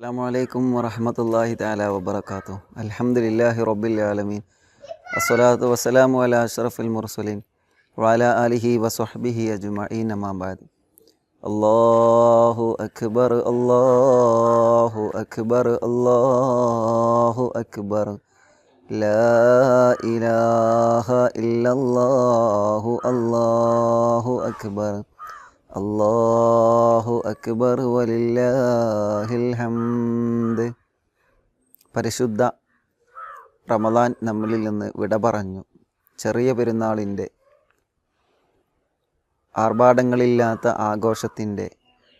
അസ്സാം വലൈക്കും വറഹമത്തല്ലാഹി താല വബർക്കാത്തു അലഹമുല്ലാഹി റബ്ബിൽ ആലമീൻ അസ്സലാത്തു വസ്സലാമു അല അഷ്റഫുൽ മുർസലീൻ വാല അലിഹി വസ്ഹബിഹി അജ്മഈൻ അമാബാദ് അല്ലാഹു അക്ബർ അല്ലാഹു അക്ബർ അല്ലാഹു അക്ബർ ലാ ഇലാഹ ഇല്ലല്ലാഹു അല്ലാഹു അക്ബർ അല്ലാഹു അക്ബർ വലില്ലാഹിൽ ഹംദ്. പരിശുദ്ധ റമദാൻ നമ്മളിൽ നിന്ന് വിട പറഞ്ഞു. ചെറിയ പെരുന്നാളിന്റെ ആർഭാടങ്ങളില്ലാത്ത ആഘോഷത്തിന്റെ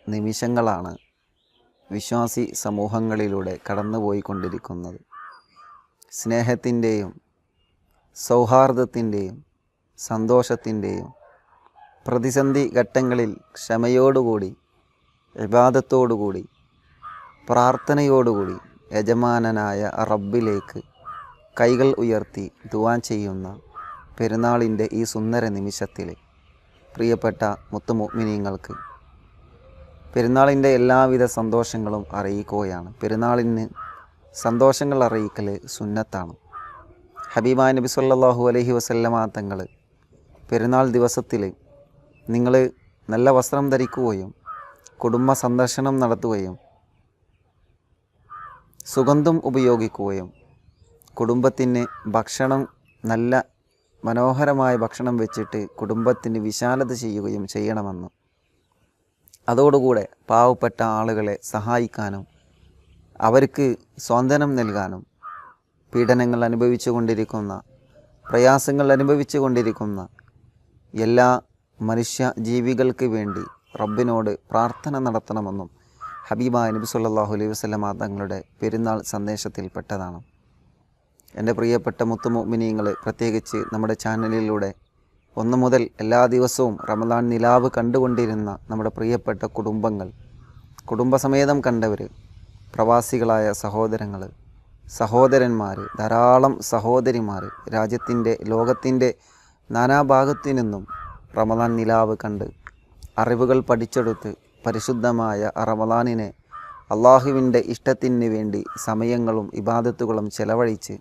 നിമിഷങ്ങളാണ് വിശ്വാസി സമൂഹങ്ങളിലൂടെ കടന്നുപോയിക്കൊണ്ടിരിക്കുന്നത്. സ്നേഹത്തിന്റെയും സൗഹാർദ്ദത്തിന്റെയും സന്തോഷത്തിന്റെയും പ്രതിസന്ധി ഘട്ടങ്ങളിൽ ക്ഷമയോടുകൂടി വിവാദത്തോടുകൂടി പ്രാർത്ഥനയോടുകൂടി യജമാനനായ റബ്ബിലേക്ക് കൈകൾ ഉയർത്തി ദുവാൻ ചെയ്യുന്ന പെരുന്നാളിന്റെ ഈ സുന്ദര നിമിഷത്തിൽ പ്രിയപ്പെട്ട മുത്തുമോമിനിയങ്ങൾക്ക് പെരുന്നാളിന്റെ എല്ലാവിധ സന്തോഷങ്ങളും അറിയിക്കുകയാണ്. പെരുന്നാളിന് സന്തോഷങ്ങൾ അറിയിക്കൽ സുന്നത്താണ്. ഹബീബ നബി സല്ലാഹു അലഹി വസല്ലമ തങ്ങൾ പെരുന്നാൾ ദിവസത്തിൽ നിങ്ങൾ നല്ല വസ്ത്രം ധരിക്കുകയും കുടുംബ സന്ദർശനം നടത്തുകയും സുഗന്ധം ഉപയോഗിക്കുകയും കുടുംബത്തിന് ഭക്ഷണം നല്ല മനോഹരമായ ഭക്ഷണം വെച്ചിട്ട് കുടുംബത്തിന് വിശാലത ചെയ്യുകയും ചെയ്യണമെന്ന്. അതോടുകൂടെ പാവപ്പെട്ട ആളുകളെ സഹായിക്കാനും അവർക്ക് സ്വാതന്ത്ര്യം നൽകാനും പീഡനങ്ങൾ അനുഭവിച്ചു കൊണ്ടിരിക്കുന്ന പ്രയാസങ്ങൾ അനുഭവിച്ചു കൊണ്ടിരിക്കുന്ന എല്ലാ മനുഷ്യ ജീവികൾക്ക് വേണ്ടി റബ്ബിനോട് പ്രാർത്ഥന നടത്തണമെന്നും ഹബീബ നബി സല്ലാഹു അലൈഹി വസല്ലമ തങ്ങളുടെ പെരുന്നാൾ സന്ദേശത്തിൽപ്പെട്ടതാണ്. എന്റെ പ്രിയപ്പെട്ട മുത്തുമോമിനിയങ്ങൾ പ്രത്യേകിച്ച് നമ്മുടെ ചാനലിലൂടെ ഒന്നു മുതൽ എല്ലാ ദിവസവും റമദാൻ നിലാവ് കണ്ടുകൊണ്ടിരുന്ന നമ്മുടെ പ്രിയപ്പെട്ട കുടുംബങ്ങൾ കുടുംബസമേതം കണ്ടവർ പ്രവാസികളായ സഹോദരങ്ങൾ സഹോദരന്മാർ ധാരാളം സഹോദരിമാർ രാജ്യത്തിന്റെ ലോകത്തിന്റെ നാനാഭാഗത്തു നിന്നും റമദാൻ നിലാവ് കണ്ട് അറിവുകൾ പഠിച്ചെടുത്ത് പരിശുദ്ധമായ റമദാനിനെ അള്ളാഹുവിന്റെ ഇഷ്ടത്തിന് വേണ്ടി സമയങ്ങളും ഇബാദത്തുകളും ചെലവഴിച്ച്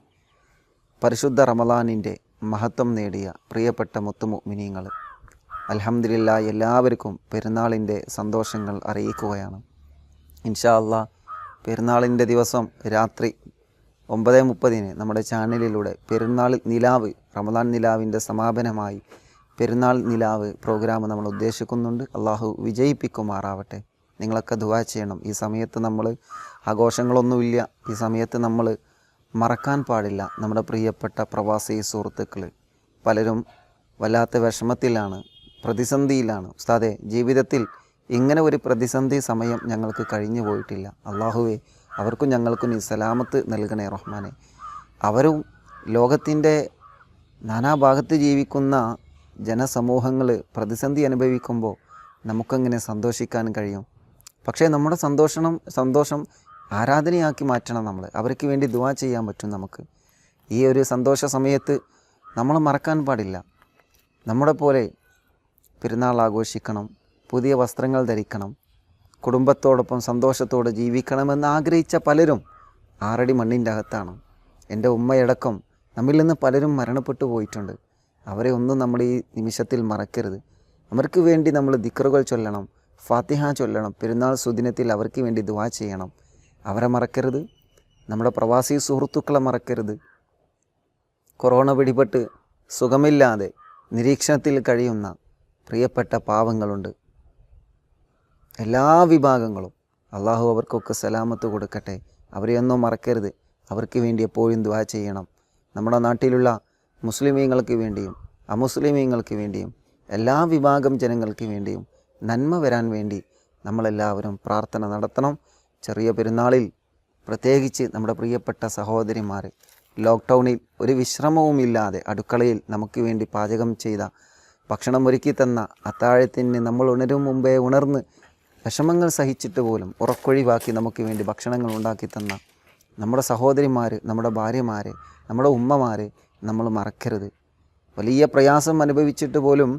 പരിശുദ്ധ റമദാനിന്റെ മഹത്വം നേടിയ പ്രിയപ്പെട്ട മുത്തുമുമിനീങ്ങൾ അലഹമില്ല എല്ലാവർക്കും പെരുന്നാളിന്റെ സന്തോഷങ്ങൾ അറിയിക്കുകയാണ്. ഇൻഷാ അള്ളാ പെരുന്നാളിന്റെ ദിവസം രാത്രി ഒമ്പത് മുപ്പതിന് നമ്മുടെ ചാനലിലൂടെ പെരുന്നാൾ നിലാവ് റമദാൻ നിലാവിന്റെ സമാപനമായി പെരുന്നാൾ നിലാവ് പ്രോഗ്രാം നമ്മൾ ഉദ്ദേശിക്കുന്നുണ്ട്. അള്ളാഹു വിജയിപ്പിക്കുമാറാവട്ടെ. നിങ്ങളൊക്കെ ദുവാ ചെയ്യണം. ഈ സമയത്ത് നമ്മൾ ആഘോഷങ്ങളൊന്നുമില്ല. ഈ സമയത്ത് നമ്മൾ മറക്കാൻ പാടില്ല. നമ്മുടെ പ്രിയപ്പെട്ട പ്രവാസി സുഹൃത്തുക്കൾ പലരും വല്ലാത്ത വിഷമത്തിലാണ് പ്രതിസന്ധിയിലാണ്. ഉസ്താദെ ജീവിതത്തിൽ ഇങ്ങനെ ഒരു പ്രതിസന്ധി സമയം ഞങ്ങൾക്ക് കഴിഞ്ഞു പോയിട്ടില്ല. അള്ളാഹുവെ അവർക്കും ഞങ്ങൾക്കും ഈ സലാമത്ത് നൽകണേ റഹ്മാനെ. അവരും ലോകത്തിന്റെ നാനാഭാഗത്ത് ജീവിക്കുന്ന ജനസമൂഹങ്ങൾ പ്രതിസന്ധി അനുഭവിക്കുമ്പോൾ നമുക്കങ്ങനെ സന്തോഷിക്കാൻ കഴിയും. പക്ഷേ നമ്മുടെ സന്തോഷം സന്തോഷം ആരാധനയാക്കി മാറ്റണം നമ്മൾ അവർക്ക് വേണ്ടി ദുവാ ചെയ്യാൻ പറ്റും നമുക്ക്. ഈ ഒരു സന്തോഷ സമയത്ത് നമ്മൾ മറക്കാൻ പാടില്ല. നമ്മുടെ പോലെ പെരുന്നാൾ ആഘോഷിക്കണം പുതിയ വസ്ത്രങ്ങൾ ധരിക്കണം കുടുംബത്തോടൊപ്പം സന്തോഷത്തോടെ ജീവിക്കണമെന്ന് ആഗ്രഹിച്ച പലരും ആറടി മണ്ണിന്റെ അകത്താണ്. എന്റെ ഉമ്മയടക്കം നമ്മിൽ നിന്ന് പലരും മരണപ്പെട്ടു പോയിട്ടുണ്ട്. അവരെ ഒന്നും നമ്മൾ ഈ നിമിഷത്തിൽ മറക്കരുത്. അവർക്ക് വേണ്ടി നമ്മൾ ദിക്കറുകൾ ചൊല്ലണം ഫാത്തിഹ ചൊല്ലണം പെരുന്നാൾ സുദിനത്തിൽ അവർക്ക് വേണ്ടി ദുവാ ചെയ്യണം. അവരെ മറക്കരുത്. നമ്മുടെ പ്രവാസി സുഹൃത്തുക്കളെ മറക്കരുത്. കൊറോണ പിടിപെട്ട് സുഖമില്ലാതെ നിരീക്ഷണത്തിൽ കഴിയുന്ന പ്രിയപ്പെട്ട പാവങ്ങളുണ്ട്. എല്ലാ വിഭാഗങ്ങളും അള്ളാഹു അവർക്കൊക്കെ സലാമത്ത് കൊടുക്കട്ടെ. അവരെയൊന്നും മറക്കരുത്. അവർക്ക് വേണ്ടി എപ്പോഴും ദുവാ ചെയ്യണം. നമ്മുടെ നാട്ടിലുള്ള മുസ്ലിമീങ്ങൾക്ക് വേണ്ടിയും അമുസ്ലിമീങ്ങൾക്ക് വേണ്ടിയും എല്ലാ വിഭാഗം ജനങ്ങൾക്ക് വേണ്ടിയും നന്മ വരാൻ വേണ്ടി നമ്മളെല്ലാവരും പ്രാർത്ഥന നടത്തണം. ചെറിയ പെരുന്നാളിൽ പ്രത്യേകിച്ച് നമ്മുടെ പ്രിയപ്പെട്ട സഹോദരിമാർ ലോക്ക്ഡൗണിൽ ഒരു വിശ്രമവുമില്ലാതെ അടുക്കളയിൽ നമുക്ക് വേണ്ടി പാചകം ചെയ്ത ഭക്ഷണം ഒരുക്കി തന്ന അത്താഴത്തിന് നമ്മൾ ഉണരും മുമ്പേ ഉണർന്ന് വിഷമങ്ങൾ സഹിച്ചിട്ട് പോലും ഉറക്കൊഴിവാക്കി നമുക്ക് വേണ്ടി ഭക്ഷണങ്ങൾ ഉണ്ടാക്കി തന്ന നമ്മുടെ സഹോദരിമാർ നമ്മുടെ ഭാര്യമാർ നമ്മുടെ ഉമ്മമാർ നമ്മൾ മറക്കരുത്. വലിയ പ്രയാസം അനുഭവിച്ചിട്ട് പോലും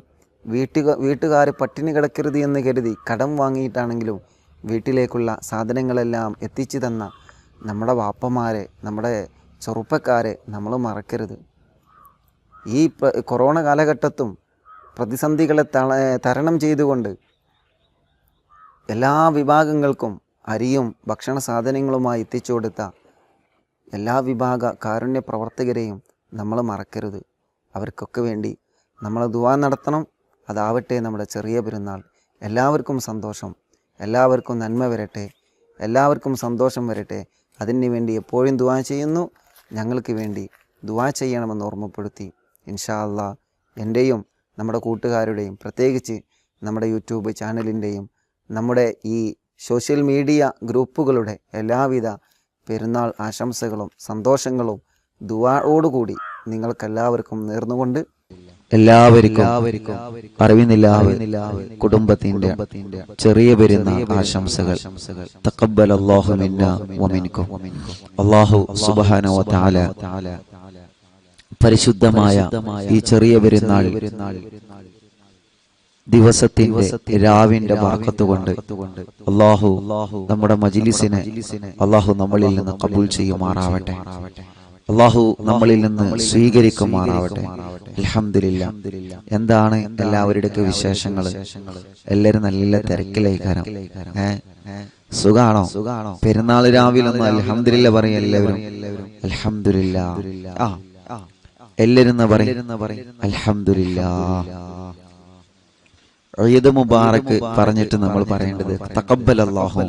വീട്ടുക വീട്ടുകാർ പട്ടിണി കിടക്കരുത് എന്ന് കരുതി കടം വാങ്ങിയിട്ടാണെങ്കിലും വീട്ടിലേക്കുള്ള സാധനങ്ങളെല്ലാം എത്തിച്ചു തന്ന നമ്മുടെ വാപ്പമാരെ നമ്മുടെ ചെറുപ്പക്കാരെ നമ്മൾ മറക്കരുത്. ഈ കൊറോണ കാലഘട്ടത്തും പ്രതിസന്ധികളെ തരണം ചെയ്തുകൊണ്ട് എല്ലാ വിഭാഗങ്ങൾക്കും അരിയും ഭക്ഷണ സാധനങ്ങളുമായി എത്തിച്ചു കൊടുത്ത എല്ലാ വിഭാഗ കാരുണ്യ പ്രവർത്തകരെയും നമ്മൾ മറക്കരുത്. അവർക്കൊക്കെ വേണ്ടി നമ്മൾ ദുവാ നടത്തണം. അതാവട്ടെ നമ്മുടെ ചെറിയ പെരുന്നാൾ. എല്ലാവർക്കും സന്തോഷം. എല്ലാവർക്കും നന്മ വരട്ടെ. എല്ലാവർക്കും സന്തോഷം വരട്ടെ. അതിന് വേണ്ടി എപ്പോഴും ദുവാ ചെയ്യുന്നു. ഞങ്ങൾക്ക് വേണ്ടി ദുവാ ചെയ്യണമെന്ന് ഓർമ്മപ്പെടുത്തി. ഇൻഷാ എന്റെയും നമ്മുടെ കൂട്ടുകാരുടെയും പ്രത്യേകിച്ച് നമ്മുടെ യൂട്യൂബ് ചാനലിന്റെയും നമ്മുടെ ഈ സോഷ്യൽ മീഡിയ ഗ്രൂപ്പുകളുടെ എല്ലാവിധ പെരുന്നാൾ ആശംസകളും സന്തോഷങ്ങളും ദുവായോടുകൂടി നിങ്ങൾക്കെല്ലാവർക്കും നേർന്നുകൊണ്ട് എല്ലാവർക്കും അറിവിനില്ലാവ് കുടുംബത്തിന്റെ ചെറിയ പെരുന്ന ആശംസകൾ തക്കബൽ അള്ളാഹു മിന്ന അള്ളാഹു പരിശുദ്ധമായ ഈ ചെറിയ പെരുന്നാൾ ദിവസത്തിന്റെ രാവിന്റെ ബർക്കത്ത് കൊണ്ട് അള്ളാഹു നമ്മുടെ മജിലിസിനെ അള്ളാഹു നമ്മളിൽ നിന്ന് കബൂൽ ചെയ്യുമാറാവട്ടെ. അള്ളാഹു നമ്മളിൽ നിന്ന് സ്വീകരിക്കുമാറാവട്ടെ. അലഹമില്ല എന്താണ് എല്ലാവരുടെയൊക്കെ വിശേഷങ്ങൾ എല്ലാരും നല്ല തിരക്കിലേക്കാരം സുഖാണോ? സുഖാണോ? പെരുന്നാൾ രാവിലെ ഒന്ന് അൽഹംദുലില്ല പറയും എല്ലാവരും. അലഹമില്ല ആ. എല്ലാരും പറയും. അൽഹംദുലില്ലാ. ഈദ് മുബാറക്ക് പറഞ്ഞിട്ട് നമ്മൾ പറയേണ്ടത് തക്കബൽ അല്ലാഹു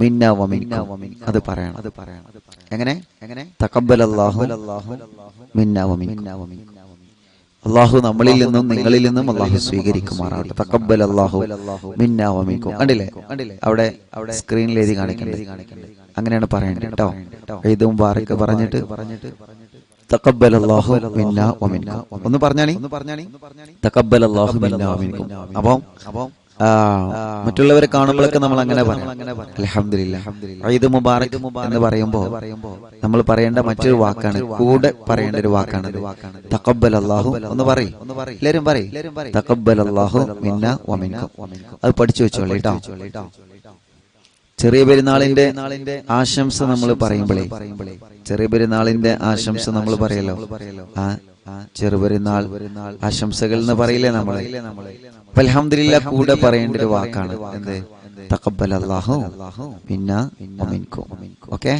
മിന്ന വ പറയണം. അത് പറയണം. എങ്ങനെ? എങ്ങനെ? തക്കബൽ അല്ലാഹു മിന്ന അള്ളാഹു നമ്മളിൽ നിന്നും നിങ്ങളിൽ നിന്നും അള്ളാഹു സ്വീകരിക്കുമാറാവട്ടെ തക്കബൽ അല്ലാഹു മിന്ന കണ്ടില്ലേ? അവിടെ അവിടെ സ്ക്രീനിൽ എഴുതി കാണിക്കണ്ടേ? അങ്ങനെയാണ് പറയേണ്ടത് കേട്ടോ ഈദ് മുബാറക്ക് പറഞ്ഞിട്ട് തക്കബൽ മിന്ന വ മിൻകും ഒന്ന് പറഞ്ഞാണി തക്കബൽ മിന്ന വ മിൻകും അപ്പം മറ്റുള്ളവരെ കാണുമ്പോഴൊക്കെ നമ്മൾ അങ്ങനെ ഈദ് മുബാറക് എന്ന് പറയുമ്പോ നമ്മൾ പറയേണ്ട മറ്റൊരു വാക്കാണ്. കൂടെ പറയേണ്ട ഒരു വാക്കാണ് തക്കബൽ അല്ലാഹു ഒന്ന് പറയും. എല്ലാരും പറയും. തക്കബൽ അല്ലാഹു മിന്ന വ മിൻകും അത് പഠിച്ചു വെച്ചോളൂ കേട്ടോ ചെറിയ പെരുന്നാളിന്റെ ആശംസ നമ്മൾ പറയുമ്പോഴേ ചെറിയ പെരുന്നാളിന്റെ ആശംസ നമ്മൾ പറയല്ലോ. ആ ചെറുപെരുന്നാൾ ആശംസകൾ എന്ന് പറയില്ലേ നമ്മളെ? അലഹമില്ല കൂടെ പറയേണ്ട ഒരു വാക്കാണ്. എന്ത്? മിന്ന വമിൻകും ഓക്കെ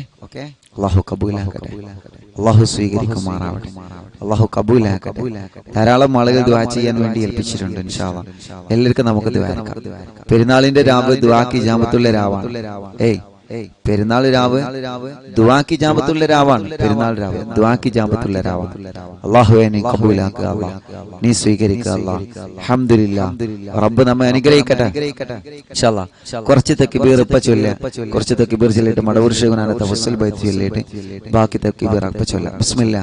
അല്ലാഹു കബൂലാക്കട്ടെ അല്ലാഹു സ്വീകരിക്കുമാറാവട്ടെ. അല്ലാഹു കബൂലാക്കട്ടെ ധാരാളം ആളുകൾ ദുആ ചെയ്യാൻ വേണ്ടി ഏൽപ്പിച്ചിട്ടുണ്ട് ഇൻഷാല്ലാ എല്ലാവർക്കും നമുക്ക് ദ്വാരക്കാം പെരുന്നാളിന്റെ രാവ് ദ്വാക്കി ജാമത്തുള്ള രാവാണ്. ഏയ് പെരുന്നാൾ രാവ് ദുവാക്കി ജാമത്തുള്ള രാവാണ്. പെരുന്നാൾ രാവ് ദുവാക്കി ജാമത്തുള്ള രാവാണ്. അള്ളാഹുവെ നീ കബൂലാക്കുക നീ സ്വീകരിക്കുക അല്ലാ അൽഹംദുലില്ലാ. റബ്ബ് നമ്മെ അനുഗ്രഹിക്കട്ടെ. കുറച്ച് തക്ബീർ ഇപ്പ ചൊല്ല. കുറച്ച് തക്ബീർ ചൊല്ലിട്ട് മടവൂർ ഷെയ്ഖുനാനത്തെ ഹുസ്സൽ ബൈത്ത് ചൊല്ലിട്ട് ബാക്കി തക്ബീർ അപ്പ ചൊല്ല. ബിസ്മില്ലാ.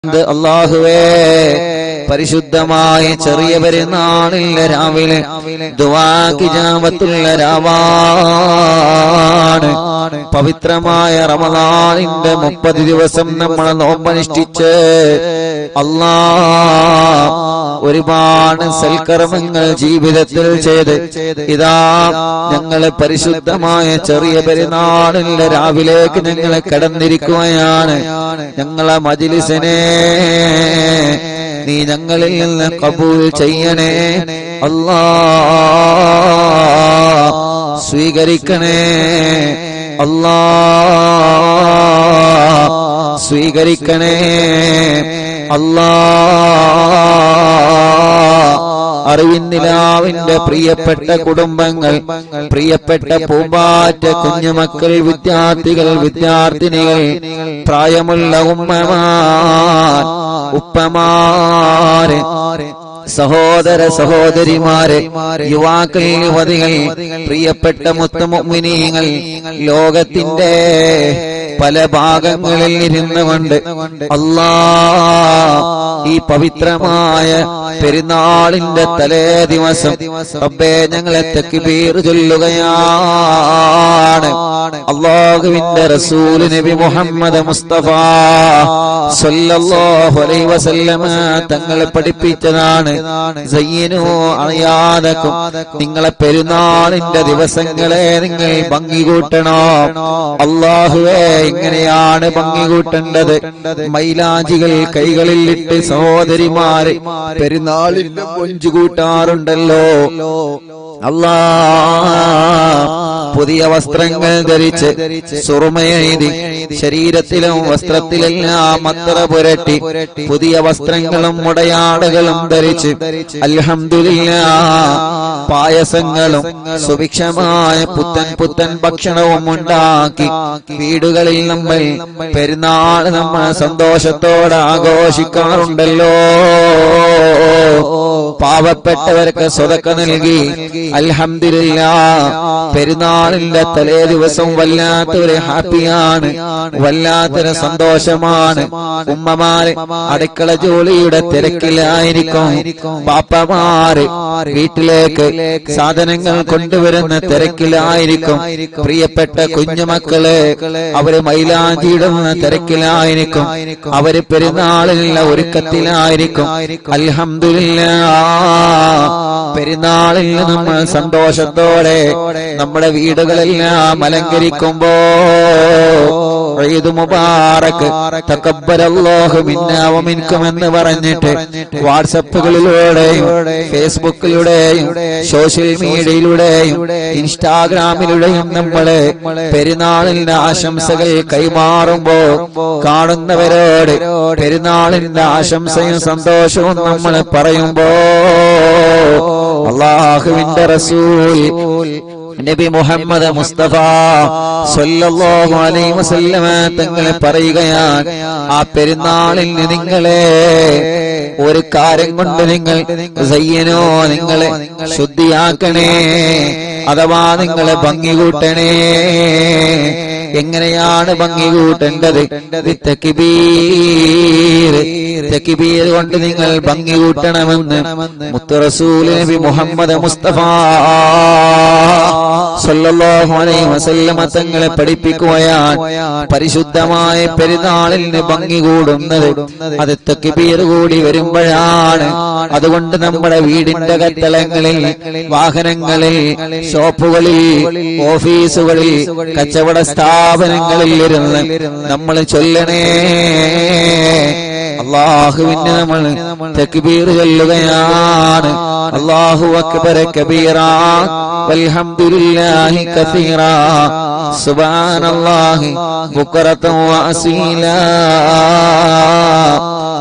അല്ലാഹുവേ പരിശുദ്ധമായ ചെറിയ പെരുന്നാളില്ല രാവിലെ ദുവാക്കി ജാമത്തുള്ള രാവാണ്. പവിത്രമായ റമദാനിന്റെ മുപ്പത് ദിവസം നമ്മളെ നോമ്പനുഷ്ഠിച്ച് അല്ലാ ഒരുപാട് സൽക്കർമ്മങ്ങൾ ജീവിതത്തിൽ ചെയ്ത് ഇതാ ഞങ്ങളെ പരിശുദ്ധമായ ചെറിയ പെരുന്നാളിന്റെ രാവിലേക്ക് ഞങ്ങളെ കടന്നിരിക്കുകയാണ്. ഞങ്ങളെ മജിലിസിനെ നീ ഞങ്ങളിൽ നിന്ന് കബൂൽ ചെയ്യണേ. അല്ലാ സ്വീകരിക്കണേ. അല്ലാ സ്വീകരിക്കണേ. അല്ലാ അറിവിന്ദിലാവിന്റെ പ്രിയപ്പെട്ട കുടുംബങ്ങൾ പ്രിയപ്പെട്ട പൂമ്പാറ്റ കുഞ്ഞുമക്കൾ വിദ്യാർത്ഥികൾ വിദ്യാർത്ഥിനികൾ പ്രായമുള്ള ഉമ്മമാർ ഉപ്പമാര് സഹോദര സഹോദരിമാരെ യുവാക്കൾ യുവതികൾ പ്രിയപ്പെട്ട മുത്തുമുമിനീങ്ങൾ ലോകത്തിന്റെ പല ഭാഗങ്ങളിൽ ഇരുന്നു കൊണ്ട് അല്ലാ ഈ പവിത്രമായ പെരുന്നാളിന്റെ തലേ ദിവസം റബ്ബേ ഞങ്ങളെ പേര് ചൊല്ലുകയാണ്. അള്ളാഹുവിന്റെ റസൂൽ നബി മുഹമ്മദ് മുസ്തഫ സല്ലല്ലാഹു അലൈഹി വസല്ലമ തങ്ങളെ പഠിപ്പിച്ചതാണ്. സയ്യിനു അറിയാതക്കും നിങ്ങളെ പെരുന്നാളിന്റെ ദിവസങ്ങളെ നിങ്ങൾ ഭംഗി കൂട്ടണം അള്ളാഹുവേ ഇങ്ങനെയാണ് ഭംഗി കൂട്ടേണ്ടത് മൈലാജികൾ കൈകളിൽ ഇട്ട് സഹോദരിമാര് പെരുന്നാളിന്റെ കൊഞ്ചു കൂട്ടാറുണ്ടല്ലോ അല്ലാ പുതിയ വസ്ത്രങ്ങൾ ധരിച്ച് സുറുമയെഴുതി ശരീരത്തിലും വസ്ത്രത്തിലെല്ലാം അത്ര പുരട്ടി പുതിയ വസ്ത്രങ്ങളും മുടയാടകളും ധരിച്ച് അൽഹമില്ല പായസങ്ങളും സുഭിക്ഷമായ പുത്തൻ പുത്തൻ ഭക്ഷണവും ഉണ്ടാക്കി വീടുകളിൽ നമ്മൾ പെരുന്നാൾ നമ്മൾ സന്തോഷത്തോടെ ആഘോഷിക്കാറുണ്ടല്ലോ. പാവപ്പെട്ടവർക്ക് സ്വതക്ക നൽകി അൽഹംദില്ല പെരുന്നാളിന്റെ തലേ ദിവസം വല്ലാത്തൊരു ഹാപ്പിയാണ്. വല്ലാത്തൊരു സന്തോഷമാണ്. ഉമ്മമാര് അടുക്കള ജോലിയുടെ തിരക്കിലായിരിക്കും. പാപ്പമാര് വീട്ടിലേക്ക് സാധനങ്ങൾ കൊണ്ടുവരുന്ന തിരക്കിലായിരിക്കും. പ്രിയപ്പെട്ട കുഞ്ഞുമക്കൾ അവർ മൈലാഞ്ചിയിടുന്ന തിരക്കിലായിരിക്കും. അവർ പെരുന്നാളിലുള്ള ഒരുക്കത്തിലായിരിക്കും. അൽഹമില്ല പെരുന്നാളിൽ നമ്മൾ സന്തോഷത്തോടെ നമ്മുടെ വീടുകളെല്ലാം അലങ്കരിക്കുമ്പോ ഈദ് മുബാറക് മിന്നാ എന്ന് പറഞ്ഞിട്ട് വാട്സപ്പുകളിലൂടെയും ഫേസ്ബുക്കിലൂടെയും സോഷ്യൽ മീഡിയയിലൂടെയും ഇൻസ്റ്റാഗ്രാമിലൂടെയും നമ്മൾ പെരുന്നാളിന്റെ ആശംസകൾ കൈമാറുമ്പോ കാണുന്നവരോട് പെരുന്നാളിന്റെ ആശംസയും സന്തോഷവും നമ്മൾ പറയുമ്പോ അള്ളാഹുവിന്റെ റസൂൽ നബി മുഹമ്മദ് മുസ്തഫ സല്ലല്ലാഹു അലൈഹി വസല്ലമ തങ്ങളെ പറയുകയാ ആ പെരുന്നാളിൽ നിങ്ങളെ ഒരു കാര്യം കൊണ്ട് നിങ്ങൾ സയ്യനോ നിങ്ങളെ ശുദ്ധിയാക്കണേ അഥവാ നിങ്ങളെ ഭംഗി കൂട്ടണേ എങ്ങനെയാണ് ഭംഗി കൂട്ടേണ്ടത്? തെക്കിബീർ കൊണ്ട് നിങ്ങൾ ഭംഗി കൂട്ടണമെന്ന് മുത്തറസൂൽ നബി മുഹമ്മദ് മുസ്തഫ. വസല്ലമ തങ്ങളെ പഠിപ്പിക്കുകയാണ് പരിശുദ്ധമായ പെരുന്നാളിന് ഭംഗി കൂടുന്നത് അത് പേര് കൂടി വരുമ്പോഴാണ്. അതുകൊണ്ട് നമ്മുടെ വീടിന്റെ കത്തളങ്ങളിൽ വാഹനങ്ങളിൽ ഷോപ്പുകളിൽ ഓഫീസുകളിൽ കച്ചവട സ്ഥാപനങ്ങളിൽ ഇരുന്ന് നമ്മൾ ചൊല്ലണേ. അള്ളാഹുവിന് നമ്മൾ തക്ബീർ ചൊല്ലുകയാണ്. അള്ളാഹു അക്ബർ കബീറ വൽഹംദുലില്ലാഹി കസീറ സുബ്ഹാനല്ലാഹി ബുക്റതൻ വഅസീല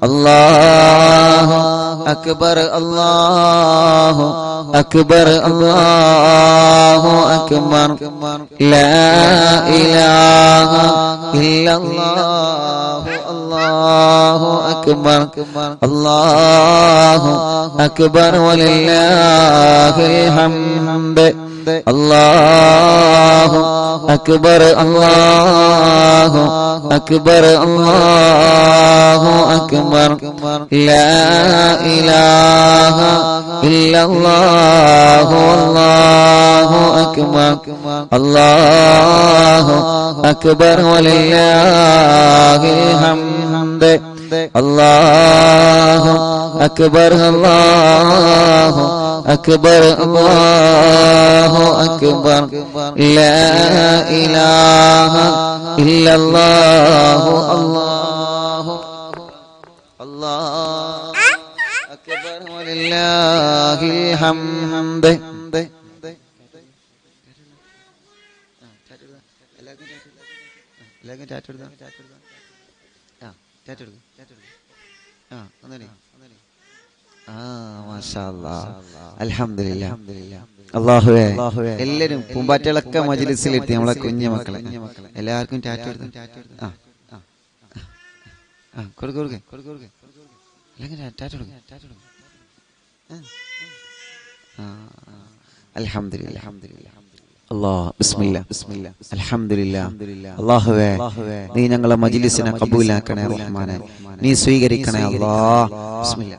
അല്ലാഹു അക്ബർ അല്ലാഹു അക്ബർ അല്ലാഹു അക്ബർ. ലാ ഇലാഹ ഇല്ലല്ലാഹു അല്ലാഹു അക്ബർ. അല്ലാഹു അക്ബർ വലില്ലാഹിൽ ഹംദ്. അല്ലാഹു അക്ബർ അല്ലാഹു അക്ബർ അല്ലാഹു അക്ബർ. ലാ ഇലാഹ ഇല്ലല്ലാഹു അല്ലാഹു അക്ബർ. അല്ലാഹു അക്ബർ വലില്ലാഹിൽ ഹംദ്. അല്ലാഹു അക്ബർ അല്ലാഹു أكبر الله أكبر الله أكبر لا إله إلا الله الله الله أكبر ولله الحمد അള്ളാഹുവേ എല്ലാരും പൂമ്പാറ്റകളൊക്കെ മജിലിസിലെത്തി നമ്മളെ കുഞ്ഞു മക്കളെ. എല്ലാവർക്കും ടാറ്റ ആ ആ കൊടുക്ക് കൊടുക്ക്. കൊടുക്ക് കൊടുക്ക്. അല്ലെങ്കിൽ ടാറ്റ കൊടുക്ക്. ടാറ്റ കൊടുക്ക്. നീ ഞങ്ങളെ മജിലിസിനെ കബൂലാക്കണേ റഹ്മാനെ. നീ സ്വീകരിക്കണേ ബിസ്മില്ലാ.